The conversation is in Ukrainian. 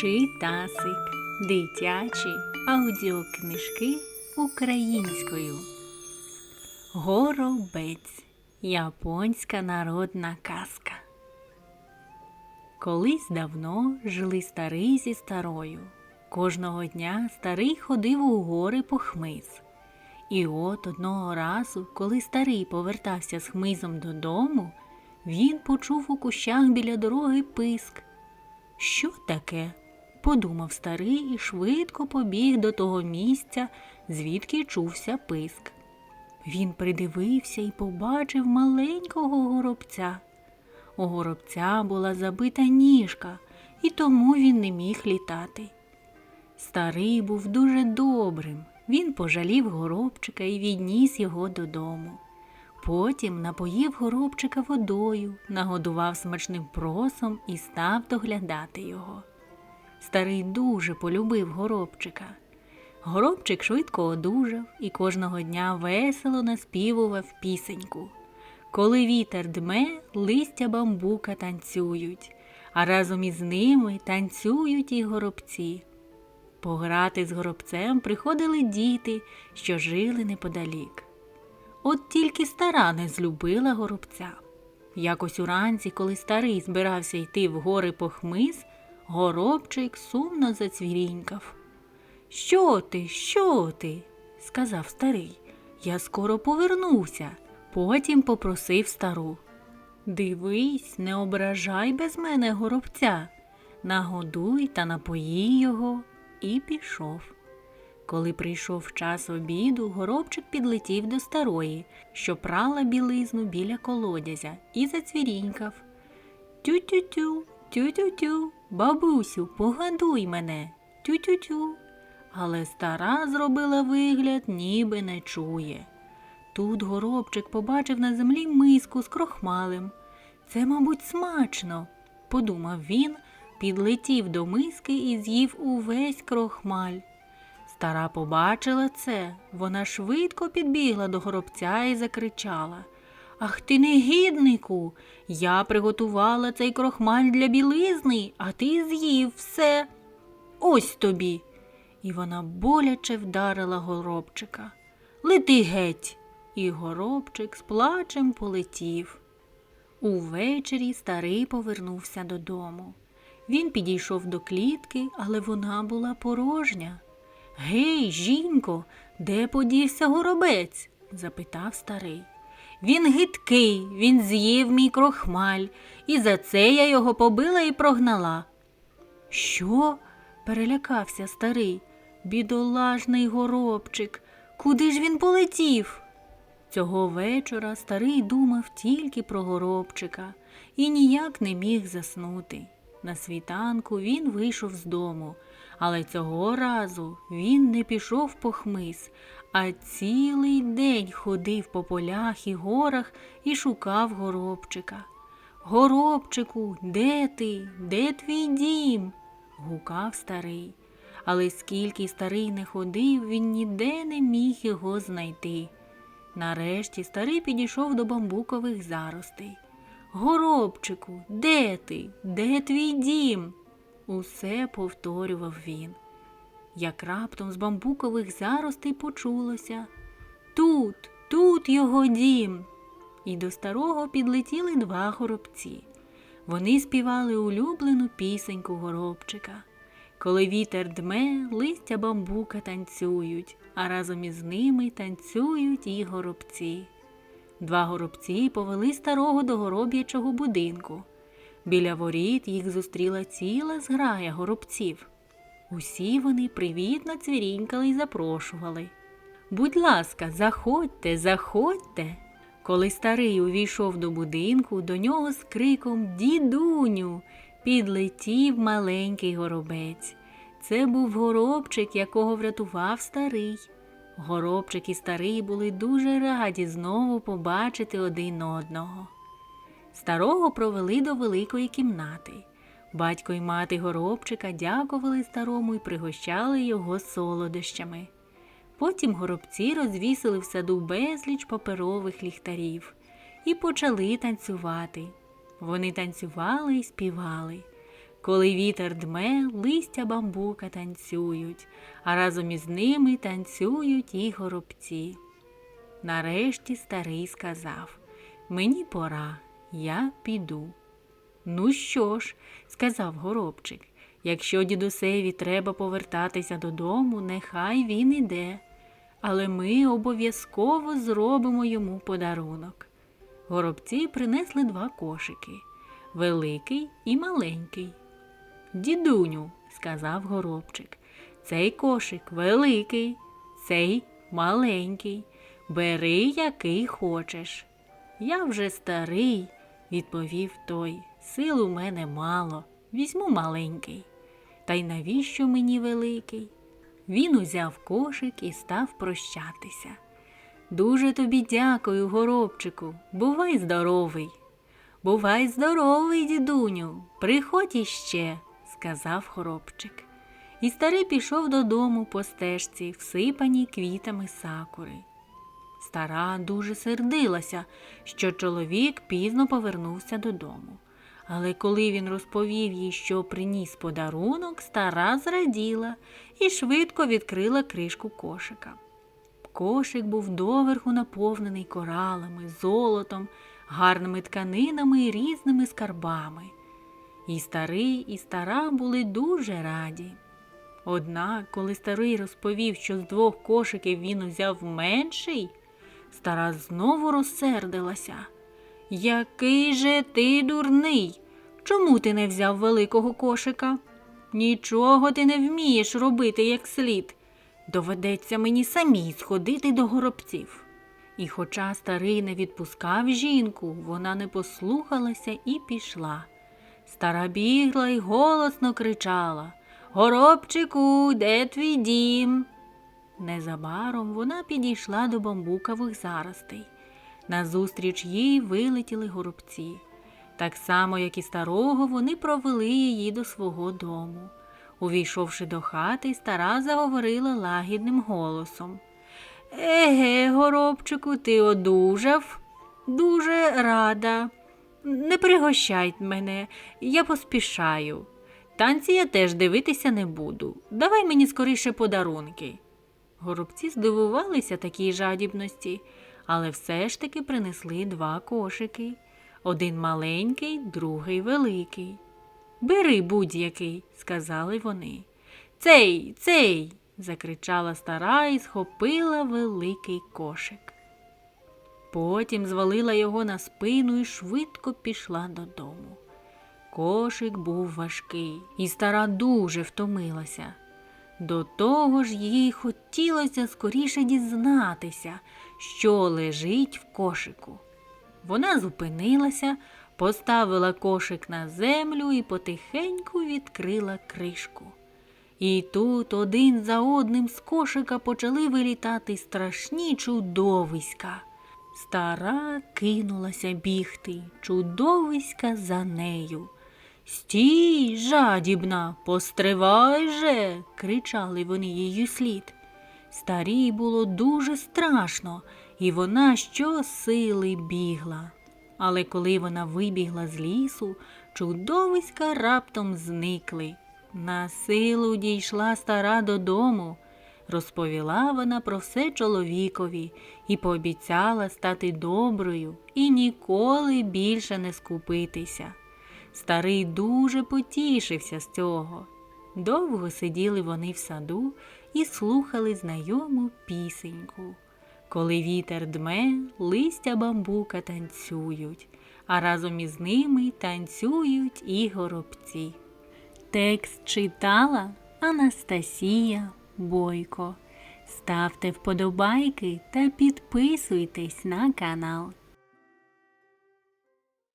Читасик. Дитячі аудіокнижки українською. Горобець. Японська народна казка. Колись давно жили старий зі старою. Кожного дня старий ходив у гори по хмиз. І от одного разу, коли старий повертався з хмизом додому, він почув у кущах біля дороги писк. Що таке? Подумав старий і швидко побіг до того місця, звідки чувся писк. Він придивився і побачив маленького горобця. У горобця була забита ніжка, і тому він не міг літати. Старий був дуже добрим. Він пожалів горобчика і відніс його додому. Потім напоїв горобчика водою, нагодував смачним просом і став доглядати його. Старий дуже полюбив горобчика. Горобчик швидко одужав і кожного дня весело наспівував пісеньку. Коли вітер дме, листя бамбука танцюють, а разом із ними танцюють і горобці. Пограти з горобцем приходили діти, що жили неподалік. От тільки стара не злюбила горобця. Якось уранці, коли старий збирався йти в гори по хмиз, горобчик сумно зацвірінькав. Що ти, що ти? сказав старий. Я скоро повернуся. Потім попросив стару. Дивись, не ображай без мене горобця, нагодуй та напої його і пішов. Коли прийшов час обіду, горобчик підлетів до старої, що прала білизну біля колодязя, і зацвірінькав. Тю-тю-тю, тю-тю-тю, бабусю, погадуй мене, тю-тю-тю. Але стара зробила вигляд, ніби не чує. Тут горобчик побачив на землі миску з крохмалем. Це, мабуть, смачно, подумав він, підлетів до миски і з'їв увесь крохмаль. Стара побачила це, вона швидко підбігла до горобця і закричала Ах ти негіднику! Я приготувала цей крохмаль для білизни, а ти з'їв все. Ось тобі. І вона боляче вдарила горобчика. Лети геть. І горобчик з плачем полетів. Увечері старий повернувся додому. Він підійшов до клітки, але вона була порожня. Гей, жінко, де подівся горобець? запитав старий. Він гидкий, він з'їв мій крохмаль, і за це я його побила і прогнала. Що? перелякався старий. Бідолажний горобчик. Куди ж він полетів? Цього вечора старий думав тільки про горобчика і ніяк не міг заснути. На світанку він вийшов з дому, але цього разу він не пішов по хмиз, а цілий день ходив по полях і горах і шукав горобчика. Горобчику, де ти? Де твій дім? гукав старий. Але скільки старий не ходив, він ніде не міг його знайти. Нарешті старий підійшов до бамбукових заростей. Горобчику, де ти? Де твій дім? Усе повторював він. Як раптом з бамбукових заростей почулося Тут, тут його дім. І до старого підлетіли два горобці. Вони співали улюблену пісеньку горобчика. Коли вітер дме, листя бамбука танцюють, а разом із ними танцюють і горобці. Два горобці повели старого до гороб'ячого будинку. Біля воріт їх зустріла ціла зграя горобців. Усі вони привітно цвірінькали й запрошували. Будь ласка, заходьте, заходьте. Коли старий увійшов до будинку, до нього з криком Дідуню підлетів маленький горобець. Це був горобчик, якого врятував старий. Горобчик і старий були дуже раді знову побачити один одного. Старого провели до великої кімнати. Батько й мати горобчика дякували старому і пригощали його солодощами. Потім горобці розвісили в саду безліч паперових ліхтарів і почали танцювати. Вони танцювали і співали. Коли вітер дме, листя бамбука танцюють, а разом із ними танцюють і горобці. Нарешті старий сказав Мені пора, я піду. Ну що ж, сказав горобчик, якщо дідусеві треба повертатися додому, нехай він іде, але ми обов'язково зробимо йому подарунок. Горобці принесли два кошики великий і маленький. Дідуню, сказав горобчик, цей кошик великий, цей маленький. Бери, який хочеш. Я вже старий, відповів той. Сил у мене мало, візьму маленький. Та й навіщо мені великий? Він узяв кошик і став прощатися. Дуже тобі дякую, горобчику, бувай здоровий. Бувай здоровий, дідуню, приходь іще, сказав горобчик. І старий пішов додому по стежці, всипаній квітами сакури. Стара дуже сердилася, що чоловік пізно повернувся додому. Але коли він розповів їй, що приніс подарунок, стара зраділа і швидко відкрила кришку кошика. Кошик був доверху наповнений коралами, золотом, гарними тканинами і різними скарбами. І старий, і стара були дуже раді. Однак, коли старий розповів, що з двох кошиків він узяв менший, стара знову розсердилася. Який же ти дурний? Чому ти не взяв великого кошика? Нічого ти не вмієш робити як слід. Доведеться мені самій сходити до горобців. І хоча старий не відпускав жінку, вона не послухалася і пішла. Стара бігла й голосно кричала Горобчику, де твій дім? Незабаром вона підійшла до бамбукових заростей. Назустріч їй вилетіли горобці. Так само, як і старого, вони провели її до свого дому. Увійшовши до хати, стара заговорила лагідним голосом. Еге, горобчику, ти одужав? Дуже рада. Не пригощай мене, я поспішаю. Танці я теж дивитися не буду. Давай мені скоріше подарунки. Горобці здивувалися такій жадібності, але все ж таки принесли два кошики. Один маленький, другий великий. Бери будь-який, сказали вони. Цей, цей. закричала стара і схопила великий кошик. Потім звалила його на спину і швидко пішла додому. Кошик був важкий, і стара дуже втомилася. До того ж їй хотілося скоріше дізнатися, що лежить в кошику. Вона зупинилася, поставила кошик на землю і потихеньку відкрила кришку. І тут один за одним з кошика почали вилітати страшні чудовиська. Стара кинулася бігти, чудовиська за нею. Стій, жадібна, постривай же, кричали вони її слід. Старій було дуже страшно, і вона щосили бігла. Але коли вона вибігла з лісу, чудовиська раптом зникли. На силу дійшла стара додому. Розповіла вона про все чоловікові і пообіцяла стати доброю і ніколи більше не скупитися. Старий дуже потішився з цього. Довго сиділи вони в саду і слухали знайому пісеньку. Коли вітер дме, листя бамбука танцюють, а разом із ними танцюють і горобці. Текст читала Анастасія Бойко. Ставте вподобайки та підписуйтесь на канал.